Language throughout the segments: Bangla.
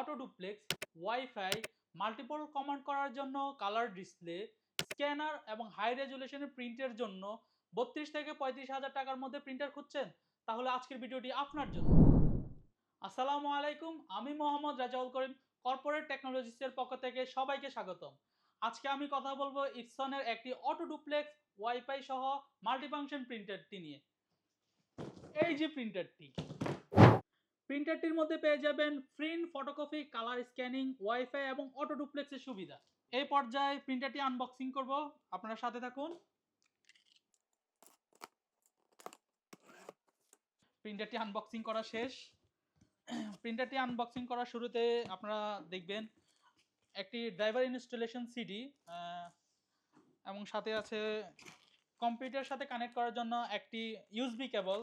Auto duplex wifi, multiple command করার জন্য কালার ডিসপ্লে, স্ক্যানার এবং হাই রেজুলেশনের প্রিন্টের জন্য বত্রিশ থেকে পঁয়ত্রিশ হাজার টাকার মধ্যে প্রিন্টার খুঁজছেন। তাহলে আজকের ভিডিওটি আপনার জন্য। আসসালামু আলাইকুম, আমি মোহাম্মদ রাজাউল করিম, কর্পোরেট টেকনোলজিসের পক্ষ থেকে সবাইকে স্বাগতম। আজকে আমি কথা বলব ইপসনের একটি অটো ডুপ্লেক্স ওয়াইফাই সহ মাল্টিফাংশন প্রিন্টারটি নিয়ে। এই যে প্রিন্টারটি। প্রিন্টারটির মধ্যে পেয়ে যাবেন print, photocopy, colour scanning, wifi এবং অটো ডুপ্লেক্সের সুবিধা। এই পর্যায়ে প্রিন্টারটি আনবক্সিং করব। আপনার সাথে থাকুন। প্রিন্টারটি আনবক্সিং করা শেষ। প্রিন্টারটি আনবক্সিং করার শুরুতে আপনারা দেখবেন একটি ড্রাইভার ইনস্টলেশন সিডি এবং সাথে আছে কম্পিউটার সাথে কানেক্ট করার জন্য একটি ইউএসবি কেবল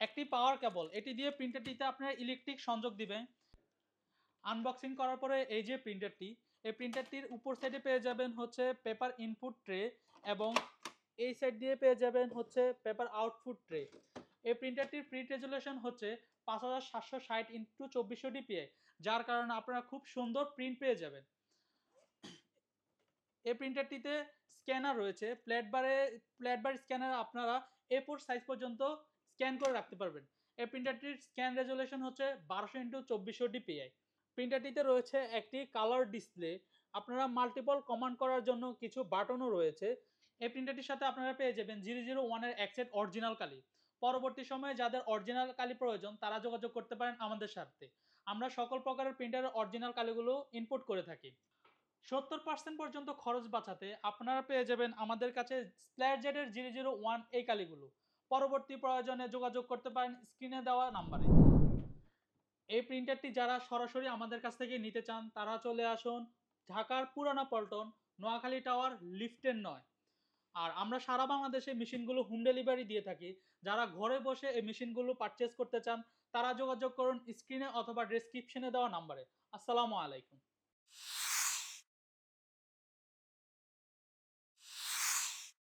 একটি পাওয়ার কেবল এটি দিয়ে প্রিন্টারটিতে আপনার ইলেকট্রিক সংযোগ দিবে। আনবক্সিং করার পরে এই যে প্রিন্টারটি এই প্রিন্টারটির উপর সাইডে পেয়ে যাবেন হচ্ছে পেপার ইনপুট ট্রে এবং এই সাইড দিয়ে পেয়ে যাবেন হচ্ছে পেপার আউটপুট ট্রে এই প্রিন্টারটির প্রিন্ট রেজুলেশন হচ্ছে পাঁচ হাজার সাতশো ষাট ইন্টু চব্বিশশো ডিপিআই যার কারণে আপনারা খুব সুন্দর প্রিন্ট পেয়ে যাবেন। এই প্রিন্টারটিতে স্ক্যানার রয়েছে প্লেট বারে প্লেট বার স্ক্যানার আপনারা এ ফোর সাইজ পর্যন্ত স্ক্যান করে রাখতে পারবেন। এই প্রিন্টারটির স্ক্যান রেজুলেশন হচ্ছে বারোশো ইন্টু চব্বিশশো ডিপিআই। প্রিন্টারটিতে রয়েছে একটি কালার ডিসপ্লে। আপনারা মাল্টিপল কমান্ড করার জন্য কিছু বাটনও রয়েছে। এই প্রিন্টারটির সাথে আপনারা পেয়ে যাবেন জিরো জিরো ওয়ানের একসেট অরিজিনাল কালি। পরবর্তী সময়ে যাদের অরিজিনাল কালি প্রয়োজন, তারা যোগাযোগ করতে পারেন আমাদের সাথে। আমরা সকল প্রকারের প্রিন্টারের অরিজিনাল কালিগুলো ইনপুট করে থাকি। সত্তর পার্সেন্ট পর্যন্ত খরচ বাঁচাতে আপনারা পেয়ে যাবেন আমাদের কাছে স্প্ল্যাট জেডের জিরো জিরো ওয়ান এই কালিগুলো। পরবর্তী প্রয়োজনে যোগাযোগ করতে পারেন স্ক্রিনে দেওয়া নাম্বারে। এই প্রিন্টারটি যারা সরাসরি আমাদের কাছ থেকে নিতে চান, তারা চলে আসুন ঢাকার পুরানা পল্টন, নোয়াখালী টাওয়ার, লিফটের নয়। আর আমরা সারা বাংলাদেশে মেশিনগুলো হোম ডেলিভারি দিয়ে থাকি। যারা ঘরে বসে এই মেশিনগুলো পারচেস করতে চান, তারা যোগাযোগ করুন স্ক্রিনে অথবা ডেসক্রিপশনে দেওয়া নাম্বারে। আসসালামু আলাইকুম।